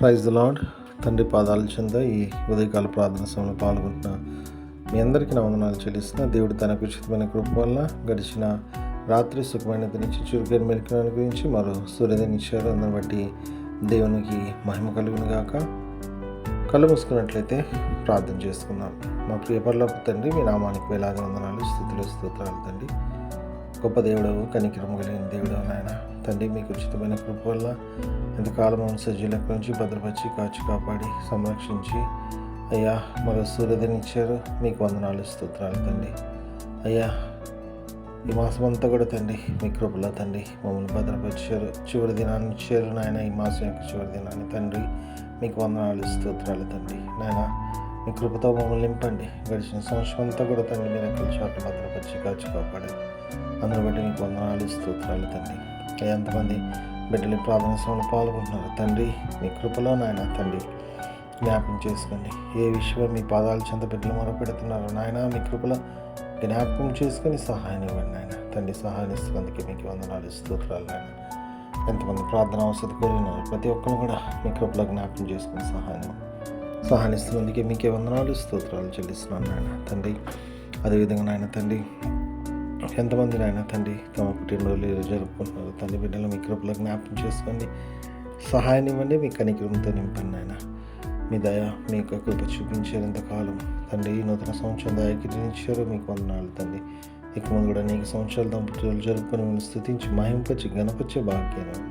Praise the lord తండ్రి పాదాల చెంద ఈ ఉదయకాల ప్రార్థన సమయంలో పాల్గొంటున్న మీ అందరికీ నా వందనాలు చెల్లిస్తున్న. దేవుడు తనకు ఉచితమైన కృప వల్ల గడిచిన రాత్రి సుఖమైన నుంచి చురుకైన మెలికిన గురించి మరో సూర్యోదయం ఇచ్చారు. అందరిని బట్టి దేవునికి మహిమ కలుగును గాక. కళ్ళు మూసుకున్నట్లయితే ప్రార్థన చేసుకుందాం. మా ప్రియ తండ్రి మీ నామానికి వేలాది వందనాలు స్థుతులు స్తోత్రాలు తండ్రి. గొప్ప దేవుడవు కనికిరము కలిగిన దేవుడు నాయన. తండ్రి మీకు ఉచితమైన కృప వల్ల ఇంతకాలం సజీలకు నుంచి భద్రపరిచి కాచి కాపాడి సంరక్షించి అయ్యా మరో సూర్యదనిచ్చారు మీకు వందనాలు స్తోత్రాలు తండ్రి. అయ్యా ఈ మాసం అంతా కూడా తండ్రి మీ కృపలో తండ్రి మమ్మల్ని భద్రపరిచారు. చివరి దినాన్ని ఇచ్చారు నాయన ఈ మాసం యొక్క చివరి దినాన్ని తండ్రి. మీకు వందనాలు స్తోత్రాలు తండ్రి. నాయన మీ కృపతో మమ్మల్ని నింపండి. గడిచిన సంవత్సరం అంతా కూడా తండ్రి మీరు ఎక్కడ చోట భద్రపరిచి కాచి కాపాడారు. అందుని బట్టి మీకు వందనాలు స్తోత్రాలు తండ్రి. ఎంతమంది బిడ్డలు ప్రార్థన సమయంలో పాల్గొంటున్నారు. తండ్రి మీ కృపలో నాయన తండ్రి జ్ఞాపకం చేసుకోండి. ఏ విషయంలో మీ పాదాల చెంత బిడ్డలు మొరపెడుతున్నారో. నాయన మీ కృపలో జ్ఞాపకం చేసుకొని సహాయం ఇవ్వండి నాయన. తండ్రి సహాయం ఇస్తున్నందుకే మీకు వందనాలు స్తోత్రాలు నాయన. ఎంతమంది ప్రార్థన అవసరం కోరినారు ప్రతి ఒక్కరు కూడా మీ కృపలో జ్ఞాపకం చేసుకుని సహాయం సహాయం ఇస్తున్నందుకే మీకే వందనాలు స్తోత్రాలు చెల్లిస్తున్నాను నాయన. తండ్రి అదేవిధంగా నాయన తండ్రి ఎంతమంది నాయన తండ్రి? తమ పుట్టినరోజులు ఈరోజు జరుపుకుంటున్నారు? తండ్రి బిడ్డలు మీ కృపలో జ్ఞాపకం చేసుకోండి. సహాయం ఇవ్వండి. మీ కనికరంతో నింపండి నాయన. మీ దయ మీ యొక్క కృప చూపించేంతకాలం తండ్రి ఈ నూతన సంవత్సరం దయకిరించారు మీకు వందనాలు తండ్రి. ఇక ముందు కూడా అనేక సంవత్సరాలు తమ పుట్టినరోజులు జరుపుకొని మిమ్మల్ని స్థుతించి మహింపచ్చి గణపచ్చే భాగ్యాన్ని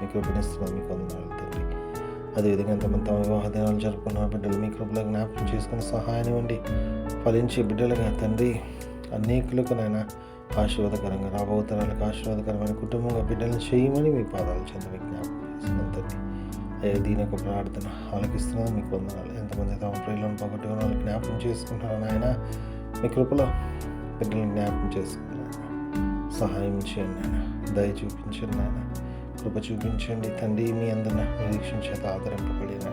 మీ కృపణిస్తున్నాను మీకు వందనాలు తండ్రి. అదేవిధంగా ఎంతమంది తమ వివాహ దినాలు జరుపుకున్న బిడ్డలు మీ కృపలో జ్ఞాపకం చేసుకుని సహాయం ఇవ్వండి. ఫలించే బిడ్డలుగా తండ్రి అనేకులకు నాయన ఆశీర్వాదకరంగా రాబోతరాలకు ఆశీర్వాదకరమైన కుటుంబంగా బిడ్డలను చేయమని మీ పాదాలు చెంత విజ్ఞాపం చేస్తున్నాను అయ్యా దీని యొక్క ప్రార్థన ఆలకిస్తున్నది మీకు వందనాలు. ఎంతమంది తమ ప్రియులను పోగొట్టుకున్న వాళ్ళు జ్ఞాపకం చేసుకుంటున్నారు నాయన మీ కృపలో బిడ్డలను జ్ఞాపకం చేసుకున్నాను సహాయం చేయండి నాయన. దయ చూపించండి నాయన. కృప చూపించండి తండ్రి. మీ అందరిన నిరీక్షణ చేత నాయన.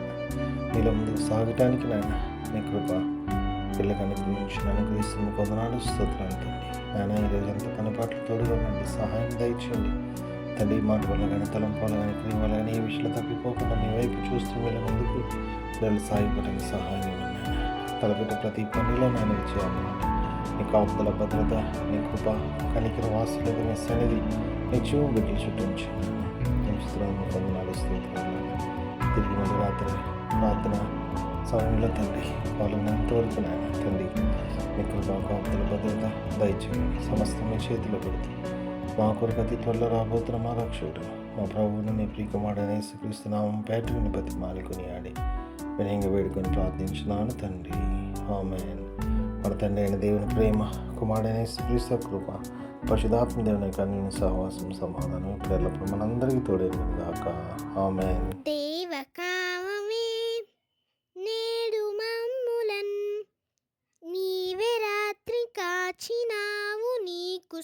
మీలో ముందుకు సాగటానికి నాయన మీ కృప పిల్లకి అనుగ్రహించిన అనుగ్రహిస్తున్న కొందనాలు స్తోత్రాలు తండ్రి. నాయన ఈరోజు అంత పనిపాట్లు తోడుగా ఉండండి సహాయం దయచేయండి. తండ్రి మాట వల్ల కానీ తలంపాలు కానీ క్రియ వల్ల కానీ ఏ విషయంలో తప్పిపోకుండా మీ వైపు చూస్తూ వీళ్ళ ముందుకు వీళ్ళు సాగిపోవడానికి సహాయం ఇవ్వండి. నాయన తలపెట్ట ప్రతి పనిలో నేను విజయాన్ని నీ కాపుదల భద్రత నీ కృప కనికిర వాసులత మీ సన్నిధి మీ చూపు బిడ్డలు చుట్టూ ఉంచండి నిమిషంలో స్తోత్రాలు. తిరిగి మళ్ళీ రాత్రి ప్రార్థన సమయంలో తండ్రి వాళ్ళని ఎంతవరకు నాయన తండ్రి మీకు కృప భద్రత దయచేయండి సమస్త మీ చేతిలో పెడుతుంది మా కొరకు అతి త్వరలో రాబోతున్న మా రక్షకుడు మా ప్రభువుని నీ ప్రియకుమారుడనే యేసుక్రీస్తు నామం పేటని బతి మాలికొని ఆడి వినయంగా వేడుకొని ప్రార్థించినాను తండ్రి. ఆమెన్. మన తండ్రి అయిన దేవుని ప్రేమ కుమారుడైన యేసుక్రీస్తు కృప పశుధాత్మ దేవుని కన్ను సహవాసం సమాధానం ఇప్పుడు ఎల్లప్పుడు మనందరికీ తోడేది కాక ఆమె